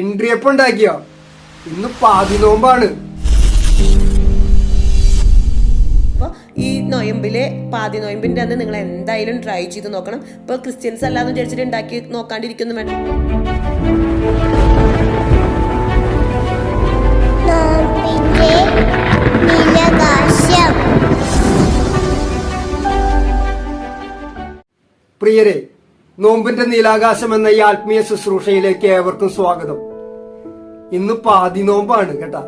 ഇൻട്രിയപ്പം ഉണ്ടാക്കിയോ ഇന്ന് പാതി നോമ്പാണ്. അപ്പോൾ ഈ നൊയമ്പിലെ പാതി നൊയമ്പിന്റെ അന്ന് നിങ്ങൾ എന്തായാലും ട്രൈ ചെയ്ത് നോക്കണം. ഇപ്പോൾ ക്രിസ്ത്യൻസ് അല്ലാന്ന് വിചാരിച്ചിട്ട് ഉണ്ടാക്കി നോക്കാണ്ടിരിക്കുന്നു വേണം. പ്രിയരെ നോമ്പിന്റെ നീലാകാശം എന്ന ഈ ആത്മീയ ശുശ്രൂഷയിലേക്ക് ഏവർക്കും സ്വാഗതം. ഇന്ന് പാതി നോമ്പാണ് കേട്ടാ.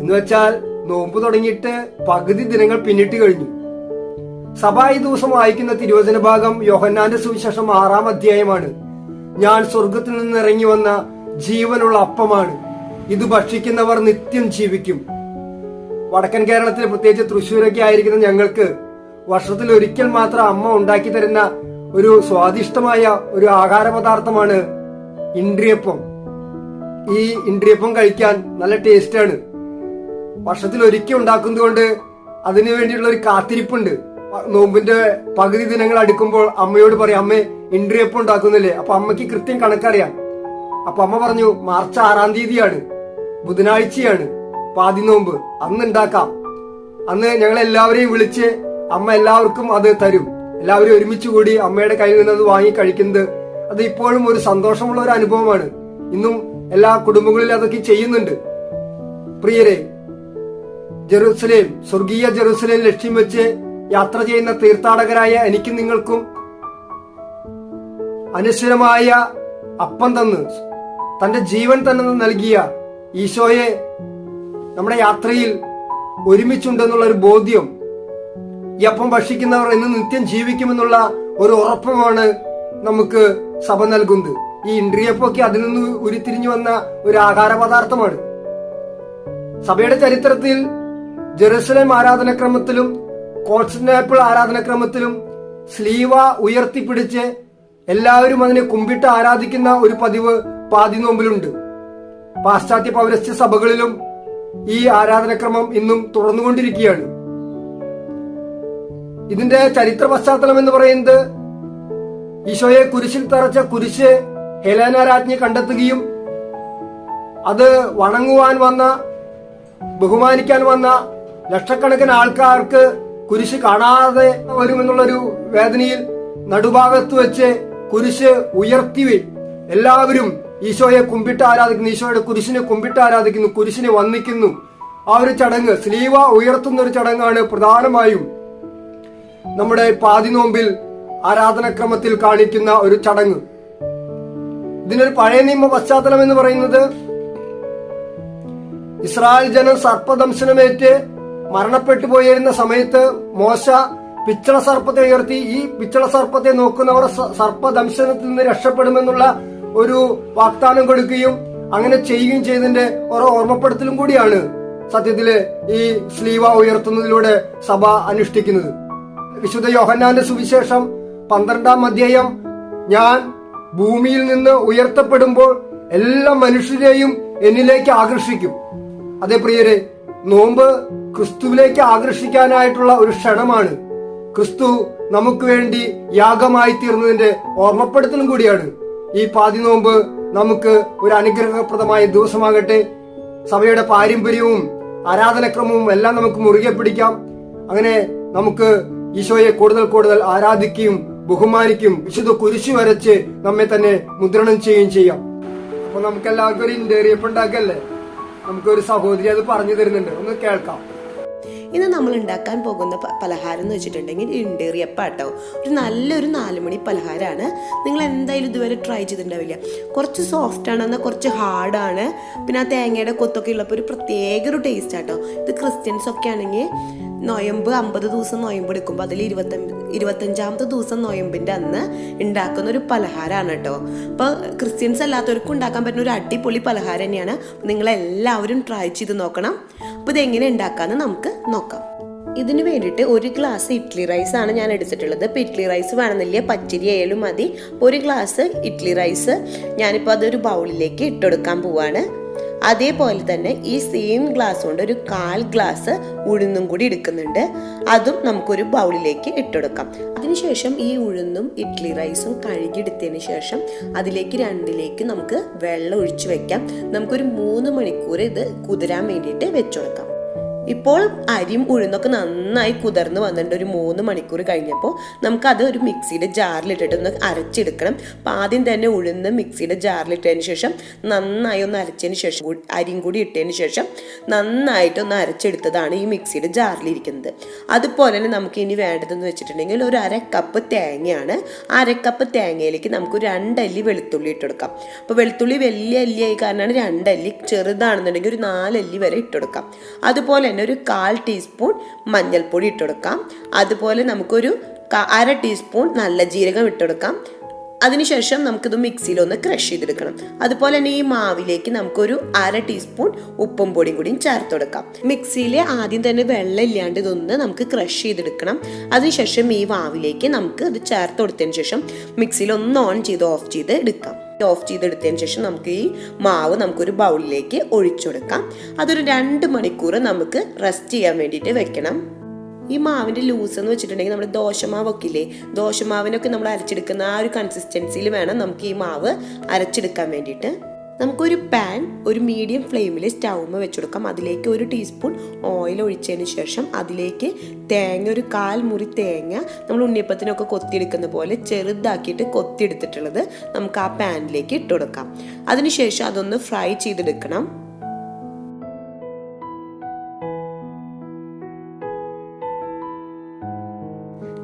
എന്ന് വെച്ചാൽ നോമ്പ് തുടങ്ങിയിട്ട് പകുതി ദിനങ്ങൾ പിന്നിട്ട് കഴിഞ്ഞു. സഭ ഈ ദിവസം വായിക്കുന്ന തിരുവചന ഭാഗം യോഹന്നാന്റെ സുവിശേഷം ആറാം അധ്യായമാണ്. ഞാൻ സ്വർഗത്തിൽ നിന്ന് ഇറങ്ങി വന്ന ജീവനുള്ള അപ്പമാണ്. ഇത് ഭക്ഷിക്കുന്നവർ നിത്യം ജീവിക്കും. വടക്കൻ കേരളത്തിൽ പ്രത്യേകിച്ച് തൃശ്ശൂരൊക്കെ ആയിരിക്കുന്ന ഞങ്ങൾക്ക് വർഷത്തിൽ ഒരിക്കൽ മാത്രം അമ്മ ഉണ്ടാക്കി തരുന്ന ഒരു സ്വാദിഷ്ടമായ ഒരു ആഹാര പദാർത്ഥമാണ് ഈ ഇൻട്രിയപ്പം കഴിക്കാൻ നല്ല ടേസ്റ്റാണ്. വർഷത്തിൽ ഒരിക്കൽ ഉണ്ടാക്കുന്നത് കൊണ്ട് അതിനു വേണ്ടിയുള്ള ഒരു കാത്തിരിപ്പുണ്ട്. നോമ്പിന്റെ പകുതി ദിനങ്ങൾ അടുക്കുമ്പോൾ അമ്മയോട് പറയും അമ്മേ ഇൻട്രിയപ്പം ഉണ്ടാക്കുന്നില്ലേ? അപ്പൊ അമ്മയ്ക്ക് കൃത്യം കണക്കറിയാം. അപ്പൊ അമ്മ പറഞ്ഞു മാർച്ച് ആറാം തീയതിയാണ്. ബുധനാഴ്ചയാണ് പാതി നോമ്പ് അന്ന് ഉണ്ടാക്കാം. അന്ന് ഞങ്ങൾ എല്ലാവരെയും വിളിച്ച് അമ്മ എല്ലാവർക്കും അത് തരും. എല്ലാവരും ഒരുമിച്ച് കൂടി അമ്മയുടെ കയ്യിൽ നിന്ന് അത് വാങ്ങി കഴിക്കുന്നത് അത് ഇപ്പോഴും ഒരു സന്തോഷമുള്ള ഒരു അനുഭവമാണ്. ഇന്നും എല്ലാ കുടുംബങ്ങളിലും അതൊക്കെ ചെയ്യുന്നുണ്ട്. പ്രിയരെ ജെറുസലേം സ്വർഗീയ ജെറുസലേം ലക്ഷ്യം വെച്ച് യാത്ര ചെയ്യുന്ന തീർത്ഥാടകരായ എനിക്കും നിങ്ങൾക്കും അനശ്വരമായ അപ്പം തന്ന് തന്റെ ജീവൻ തന്നെ നൽകിയ ഈശോയെ നമ്മുടെ യാത്രയിൽ ഒരുമിച്ചുണ്ടെന്നുള്ള ഒരു ബോധ്യം ഈ അപ്പം ഭക്ഷിക്കുന്നവർ ഇന്ന് നിത്യം ജീവിക്കുമെന്നുള്ള ഒരു ഉറപ്പമാണ് നമുക്ക് സഭ നൽകുന്നത്. ഈ ഇൻട്രിയപ്പൊക്കെ അതിൽ നിന്ന് ഉരുത്തിരിഞ്ഞു വന്ന ഒരു ആഹാര പദാർത്ഥമാണ്. സഭയുടെ ചരിത്രത്തിൽ ജെറുസലേം ആരാധനക്രമത്തിലും കോൺസ്റ്റന്റാപ്പിൾ ആരാധനക്രമത്തിലും സ്ലീവ ഉയർത്തിപ്പിടിച്ച് എല്ലാവരും അതിനെ കുമ്പിട്ട് ആരാധിക്കുന്ന ഒരു പതിവ് പാതി നോമ്പിലുണ്ട് പാശ്ചാത്യ പൗരസ്ത്യ സഭകളിലും ഈ ആരാധനക്രമം ഇന്നും തുടർന്നുകൊണ്ടിരിക്കുകയാണ്. ഇതിന്റെ ചരിത്ര പശ്ചാത്തലം എന്ന് പറയുന്നത് ഈശോയെ കുരിശിൽ തറച്ച കുരിശ് ഹെലേന രാജ്ഞി കണ്ടെത്തുകയും അത് വണങ്ങുവാൻ വന്ന ബഹുമാനിക്കാൻ വന്ന ലക്ഷക്കണക്കിന് ആൾക്കാർക്ക് കുരിശ് കാണാതെ വരുമെന്നുള്ളൊരു വേദനയിൽ നടുഭാഗത്ത് വെച്ച് കുരിശ് ഉയർത്തി എല്ലാവരും ഈശോയെ കുമ്പിട്ട് ആരാധിക്കുന്നു ഈശോയുടെ കുരിശിനെ കുമ്പിട്ട് ആരാധിക്കുന്നു കുരിശിനെ വന്നിക്കുന്നു ആ ഒരു ചടങ്ങ് സ്ലീവ ഉയർത്തുന്ന ഒരു ചടങ്ങാണ് പ്രധാനമായും നമ്മുടെ പാതിനോമ്പിൽ ആരാധനക്രമത്തിൽ കാണിക്കുന്ന ഒരു ചടങ്ങ്. ഇതിനൊരു പഴയ നിയമ പശ്ചാത്തലം എന്ന് പറയുന്നത് ഇസ്രായേൽ ജനം സർപ്പദംശനമേറ്റ് മരണപ്പെട്ടു പോയിരുന്ന സമയത്ത് മോശ പിച്ചള സർപ്പത്തെ ഉയർത്തി ഈ പിച്ചള സർപ്പത്തെ നോക്കുന്നവർ സർപ്പദംശനത്തിൽ നിന്ന് രക്ഷപ്പെടുമെന്നുള്ള ഒരു വാഗ്ദാനം കൊടുക്കുകയും അങ്ങനെ ചെയ്യുകയും ചെയ്തതിന്റെ ഓരോ ഓർമ്മപ്പെടുത്തലും കൂടിയാണ് സത്യത്തിൽ ഈ സ്ലീവ ഉയർത്തുന്നതിലൂടെ സഭ അനുഷ്ഠിക്കുന്നത്. വിശുദ്ധ യോഹന്നാന്റെ സുവിശേഷം പന്ത്രണ്ടാം അധ്യായം. ഞാൻ ഭൂമിയിൽ നിന്ന് ഉയർത്തപ്പെടുമ്പോൾ എല്ലാ മനുഷ്യരെയും എന്നിലേക്ക് ആകർഷിക്കും. അതേ പ്രിയരെ നോമ്പ് ക്രിസ്തുവിലേക്ക് ആകർഷിക്കാനായിട്ടുള്ള ഒരു ക്ഷണമാണ്. ക്രിസ്തു നമുക്ക് വേണ്ടി യാഗമായി തീർന്നതിന്റെ ഓർമ്മപ്പെടുത്തലും കൂടിയാണ്. ഈ പാതി നോമ്പ് നമുക്ക് ഒരു അനുഗ്രഹപ്രദമായ ദിവസമാകട്ടെ. സഭയുടെ പാരമ്പര്യവും ആരാധനക്രമവും എല്ലാം നമുക്ക് മുറുകെ പിടിക്കാം. അങ്ങനെ നമുക്ക് ഈശോയെ കൂടുതൽ കൂടുതൽ ആരാധിക്കുകയും ബഹുമാനിക്കും വിശുദ്ധ കുരിശു വരച്ച് നമ്മെ തന്നെ മുദ്രണം ചെയ്യുകയും ചെയ്യാം. അപ്പൊ നമുക്ക് എല്ലാവർക്കും ഒരു ഇന്റേറിയപ്പ് ഉണ്ടാക്കല്ലേ? നമുക്കൊരു സഹോദരി അത് പറഞ്ഞു തരുന്നുണ്ട്. ഒന്ന് കേൾക്കാം. ഇന്ന് നമ്മൾ ഉണ്ടാക്കാൻ പോകുന്ന പലഹാരം എന്ന് വെച്ചിട്ടുണ്ടെങ്കിൽ ഇണ്ടേറിയപ്പാട്ടോ. ഒരു നല്ലൊരു നാലുമണി പലഹാരമാണ്. നിങ്ങൾ എന്തായാലും ഇതുവരെ ട്രൈ ചെയ്തിട്ടുണ്ടാവില്ല. കുറച്ച് സോഫ്റ്റ് ആണ് എന്നാൽ കുറച്ച് ഹാർഡാണ് പിന്നെ ആ തേങ്ങയുടെ കൊത്തൊക്കെ ഉള്ളപ്പോൾ ഒരു പ്രത്യേക ഒരു ടേസ്റ്റ് ആട്ടോ. ഇത് ക്രിസ്ത്യൻസ് ഒക്കെ ആണെങ്കിൽ നൊയമ്പ് അമ്പത് ദിവസം നൊയമ്പ് എടുക്കുമ്പോൾ അതിൽ ഇരുപത്തഞ്ച് ഇരുപത്തഞ്ചാമത്തെ ദിവസം നൊയമ്പിന്റെ അന്ന് ഉണ്ടാക്കുന്ന ഒരു പലഹാരമാണ് കേട്ടോ അപ്പോൾ ക്രിസ്ത്യൻസ് അല്ലാത്തവർക്കും ഉണ്ടാക്കാൻ പറ്റുന്ന ഒരു അടിപൊളി പലഹാരം തന്നെയാണ്. നിങ്ങളെല്ലാവരും ട്രൈ ചെയ്ത് നോക്കണം. അപ്പോൾ ഇതെങ്ങനെ ഉണ്ടാക്കാമെന്ന് നമുക്ക് നോക്കാം. ഇതിന് വേണ്ടിയിട്ട് ഒരു ഗ്ലാസ് ഇഡ്ഡലി റൈസ് ആണ് ഞാൻ എടുത്തിട്ടുള്ളത്. ഇപ്പോൾ ഇഡ്ഡലി റൈസ് വേണമെന്നില്ല? പച്ചരി ആയാലും മതി. ഒരു ഗ്ലാസ് ഇഡ്ഡലി റൈസ് ഞാനിപ്പോൾ അതൊരു ബൗളിലേക്ക് ഇട്ടെടുക്കാൻ പോവാണ്. അതേപോലെ തന്നെ ഈ സെയിം ഗ്ലാസ് കൊണ്ട് ഒരു കാൽ ഗ്ലാസ് ഉഴുന്നും കൂടി എടുക്കുന്നുണ്ട്. അതും നമുക്കൊരു ബൗളിലേക്ക് ഇട്ടെടുക്കാം. അതിനുശേഷം ഈ ഉഴുന്നും ഇഡ്ലി റൈസും കഴുകിയെടുത്തതിന് ശേഷം അതിലേക്ക് രണ്ടിലേക്ക് നമുക്ക് വെള്ളം ഒഴിച്ചു വെക്കാം. നമുക്കൊരു മൂന്ന് മണിക്കൂർ ഇത് കുതിരാൻ വേണ്ടിയിട്ട് വെച്ചുകൊടുക്കാം ഇപ്പോൾ അരിയും ഉഴുന്നൊക്കെ നന്നായി കുതിർന്ന് വന്നിട്ടുണ്ട്. ഒരു മൂന്ന് മണിക്കൂർ കഴിഞ്ഞപ്പോൾ നമുക്കത് ഒരു മിക്സിയുടെ ജാറിലിട്ടിട്ട് ഒന്ന് അരച്ചെടുക്കണം. അപ്പം ആദ്യം തന്നെ ഉഴുന്ന് മിക്സിയുടെ ജാറിലിട്ടതിന് ശേഷം നന്നായി ഒന്ന് അരച്ചതിന് ശേഷം അരിയും കൂടി ഇട്ടതിന് ശേഷം നന്നായിട്ട് ഒന്ന് അരച്ചെടുത്തതാണ് ഈ മിക്സിയുടെ ജാറിലിരിക്കുന്നത്. അതുപോലെ തന്നെ നമുക്ക് ഇനി വേണ്ടതെന്ന് വെച്ചിട്ടുണ്ടെങ്കിൽ ഒരു അര കപ്പ് തേങ്ങയാണ്. അര കപ്പ് തേങ്ങയിലേക്ക് നമുക്ക് രണ്ടല്ലി വെളുത്തുള്ളി ഇട്ടെടുക്കാം. അപ്പോൾ വെളുത്തുള്ളി വലിയ അല്ലിയായി കാരണമാണ് രണ്ടല്ലി ചെറുതാണെന്നുണ്ടെങ്കിൽ ഒരു നാലല്ലി വരെ ഇട്ടെടുക്കാം. അതുപോലെ തന്നെ ഒരു കാൽ ടീസ്പൂൺ മഞ്ഞൾപ്പൊടി ഇട്ടുകൊടുക്കാം അതുപോലെ നമുക്കൊരു അര ടീസ്പൂൺ നല്ല ജീരകം ഇട്ടെടുക്കാം അതിനുശേഷം നമുക്കിത് മിക്സിയിലൊന്ന് ക്രഷ് ചെയ്തെടുക്കണം. അതുപോലെ തന്നെ ഈ മാവിലേക്ക് നമുക്കൊരു അര ടീസ്പൂൺ ഉപ്പും പൊടിയും കൂടിയും ചേർത്ത് കൊടുക്കാം. മിക്സിയിൽ ആദ്യം തന്നെ വെള്ളം ഇല്ലാണ്ട് ഇതൊന്ന് നമുക്ക് ക്രഷ് ചെയ്തെടുക്കണം. അതിനുശേഷം ഈ മാവിലേക്ക് നമുക്ക് ഇത് ചേർത്ത് കൊടുത്തതിന് ശേഷം മിക്സിയിൽ ഒന്ന് ഓൺ ചെയ്ത് ഓഫ് ചെയ്ത് എടുക്കാം. ഓഫ് ചെയ്തെടുത്തതിന് ശേഷം നമുക്ക് ഈ മാവ് നമുക്കൊരു ബൗളിലേക്ക് ഒഴിച്ചു കൊടുക്കാം. അതൊരു രണ്ട് മണിക്കൂർ നമുക്ക് റെസ്റ്റ് ചെയ്യാൻ വേണ്ടിയിട്ട് വെക്കണം. ഈ മാവിന്റെ ലൂസ് എന്ന് വെച്ചിട്ടുണ്ടെങ്കിൽ നമ്മൾ ദോശമാവൊക്കെ ഇല്ലേ ദോശമാവിനൊക്കെ നമ്മൾ അരച്ചെടുക്കുന്ന ആ ഒരു കൺസിസ്റ്റൻസിയിൽ വേണം നമുക്ക് ഈ മാവ് അരച്ചെടുക്കാൻ വേണ്ടിയിട്ട്. നമുക്കൊരു പാൻ ഒരു മീഡിയം ഫ്ലെയിമിൽ സ്റ്റൗമ വെച്ചെടുക്കാം. അതിലേക്ക് ഒരു ടീസ്പൂൺ ഓയിൽ ഒഴിച്ചതിന് ശേഷം അതിലേക്ക് തേങ്ങ ഒരു കാൽ മുറി തേങ്ങ നമ്മൾ ഉണ്ണിയപ്പത്തിനൊക്കെ കൊത്തിയെടുക്കുന്ന പോലെ ചെറുതാക്കിയിട്ട് കൊത്തിയെടുത്തിട്ടുള്ളത് നമുക്ക് ആ പാനിലേക്ക് ഇട്ട് കൊടുക്കാം അതിനുശേഷം അതൊന്ന് ഫ്രൈ ചെയ്തെടുക്കണം.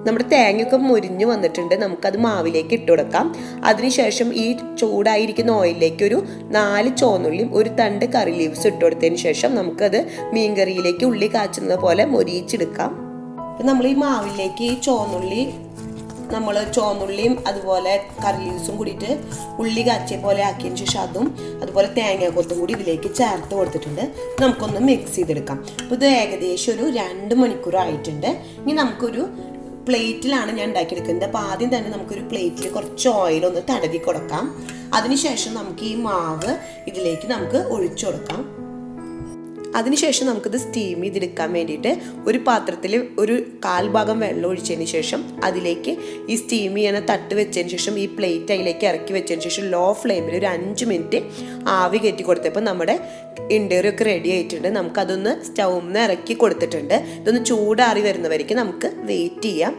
നമ്മുടെ തേങ്ങയൊക്കെ മുരിഞ്ഞു വന്നിട്ടുണ്ട്. നമുക്കത് മാവിലേക്ക് ഇട്ട് കൊടുക്കാം. അതിനുശേഷം ഈ ചൂടായിരിക്കുന്ന ഓയിലിലേക്ക് ഒരു നാല് ചോന്നുള്ളിയും ഒരു തണ്ട് കറി ലീവ്സ് ഇട്ട് കൊടുത്തതിന് ശേഷം നമുക്കത് മീൻകറിയിലേക്ക് ഉള്ളി കാച്ചുന്നത് പോലെ മൊരിയിച്ചെടുക്കാം. നമ്മൾ ഈ മാവിലേക്ക് ഈ ചോന്നുള്ളി നമ്മൾ ചോന്നുള്ളിയും അതുപോലെ കറി ലീവ്സും കൂടിയിട്ട് ഉള്ളി കാച്ചിയ പോലെ ആക്കിയതിന് ശേഷം അതും അതുപോലെ തേങ്ങാക്കൊത്തും കൂടി ഇതിലേക്ക് ചേർത്ത് കൊടുത്തിട്ടുണ്ട്. നമുക്കൊന്ന് മിക്സ് ചെയ്തെടുക്കാം. അപ്പോൾ ഇത് ഏകദേശം ഒരു രണ്ട് മണിക്കൂർ ആയിട്ടുണ്ട് ഇനി നമുക്കൊരു പ്ലേറ്റിലാണ് ഞാൻ ഉണ്ടാക്കിയെടുക്കുന്നത്. അപ്പോൾ ആദ്യം തന്നെ നമുക്കൊരു പ്ലേറ്റിൽ കുറച്ച് ഓയിൽ ഒന്ന് തടവി കൊടുക്കാം. അതിനുശേഷം നമുക്ക് ഈ മാവ് ഇതിലേക്ക് നമുക്ക് ഒഴിച്ചു കൊടുക്കാം. അതിനുശേഷം നമുക്കിത് സ്റ്റീം ചെയ്തെടുക്കാൻ വേണ്ടിയിട്ട് ഒരു പാത്രത്തിൽ ഒരു കാൽഭാഗം വെള്ളം ഒഴിച്ചതിന് ശേഷം അതിലേക്ക് ഈ സ്റ്റീം ചെയ്യണ തട്ട് വെച്ചതിന് ശേഷം ഈ പ്ലേറ്റ് അതിലേക്ക് ഇറക്കി വെച്ചതിന് ശേഷം ലോ ഫ്ലെയിമിൽ ഒരു അഞ്ച് മിനിറ്റ് ആവി കയറ്റി കൊടുത്തപ്പോൾ നമ്മുടെ ഇണ്ടേറിയൊക്കെ റെഡി ആയിട്ടുണ്ട്. നമുക്കതൊന്ന് സ്റ്റൗവിൽ ഇറക്കി കൊടുത്തിട്ടുണ്ട്. ഇതൊന്ന് ചൂടാറി വരുന്നവരേക്ക് നമുക്ക് വെയിറ്റ് ചെയ്യാം.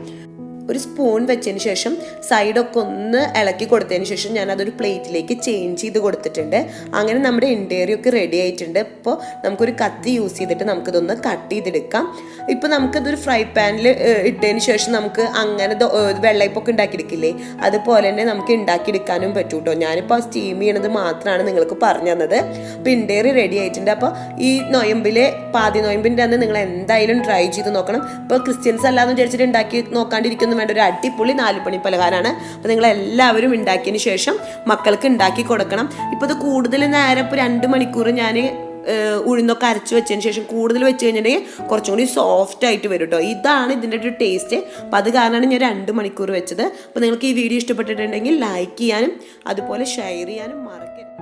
ഒരു സ്പൂൺ വെച്ചതിന് ശേഷം സൈഡൊക്കെ ഒന്ന് ഇളക്കി കൊടുത്തതിന് ശേഷം ഞാൻ അതൊരു പ്ലേറ്റിലേക്ക് ചേഞ്ച് ചെയ്ത് കൊടുത്തിട്ടുണ്ട്. അങ്ങനെ നമ്മുടെ ഇൻഡേറിയൊക്കെ റെഡി ആയിട്ടുണ്ട്. ഇപ്പോൾ നമുക്കൊരു കത്തി യൂസ് ചെയ്തിട്ട് നമുക്കിതൊന്ന് കട്ട് ചെയ്തെടുക്കാം. ഇപ്പോൾ നമുക്കതൊരു ഫ്രൈ പാനിൽ ഇട്ടതിന് ശേഷം നമുക്ക് അങ്ങനെ വെള്ളയപ്പൊക്കെ ഉണ്ടാക്കിയെടുക്കില്ലേ? അതുപോലെ തന്നെ നമുക്ക് ഉണ്ടാക്കിയെടുക്കാനും പറ്റും കേട്ടോ ഞാനിപ്പോൾ സ്റ്റീം ചെയ്യണത് മാത്രമാണ് നിങ്ങൾക്ക് പറഞ്ഞു തന്നത്. അപ്പോൾ ഇന്റീരിയർ റെഡി ആയിട്ടുണ്ട്. അപ്പോൾ ഈ നൊയമ്പിലെ പാതി നൊയമ്പിന്റെ അന്ന് നിങ്ങൾ എന്തായാലും ട്രൈ ചെയ്ത് നോക്കണം. ഇപ്പോൾ ക്രിസ്ത്യൻസ് അല്ലാന്ന് വിചാരിച്ചിട്ട് ഉണ്ടാക്കി നോക്കാണ്ടിരിക്കുന്നു വേണ്ട ഒരു അടിപൊളി നാലുപണി പലഹാരമാണ്. അപ്പോൾ നിങ്ങൾ എല്ലാവരും ഉണ്ടാക്കിയതിന് ശേഷം മക്കൾക്ക് ഉണ്ടാക്കി കൊടുക്കണം. ഇപ്പോൾ ഇത് കൂടുതൽ നേരം ഇപ്പോൾ രണ്ട് മണിക്കൂർ ഞാൻ ഉഴുന്നൊക്കെ അരച്ച് വെച്ചതിന് ശേഷം കൂടുതൽ വെച്ച് കഴിഞ്ഞിട്ടുണ്ടെങ്കിൽ കുറച്ചും കൂടി സോഫ്റ്റ് ആയിട്ട് വരും കേട്ടോ ഇതാണ് ഇതിന്റെ ഒരു ടേസ്റ്റ് അപ്പോൾ അത് കാരണമാണ് ഞാൻ രണ്ട് മണിക്കൂർ വെച്ചത്. അപ്പോൾ നിങ്ങൾക്ക് ഈ വീഡിയോ ഇഷ്ടപ്പെട്ടിട്ടുണ്ടെങ്കിൽ ലൈക്ക് ചെയ്യാനും അതുപോലെ ഷെയർ ചെയ്യാനും മറക്കരുത്.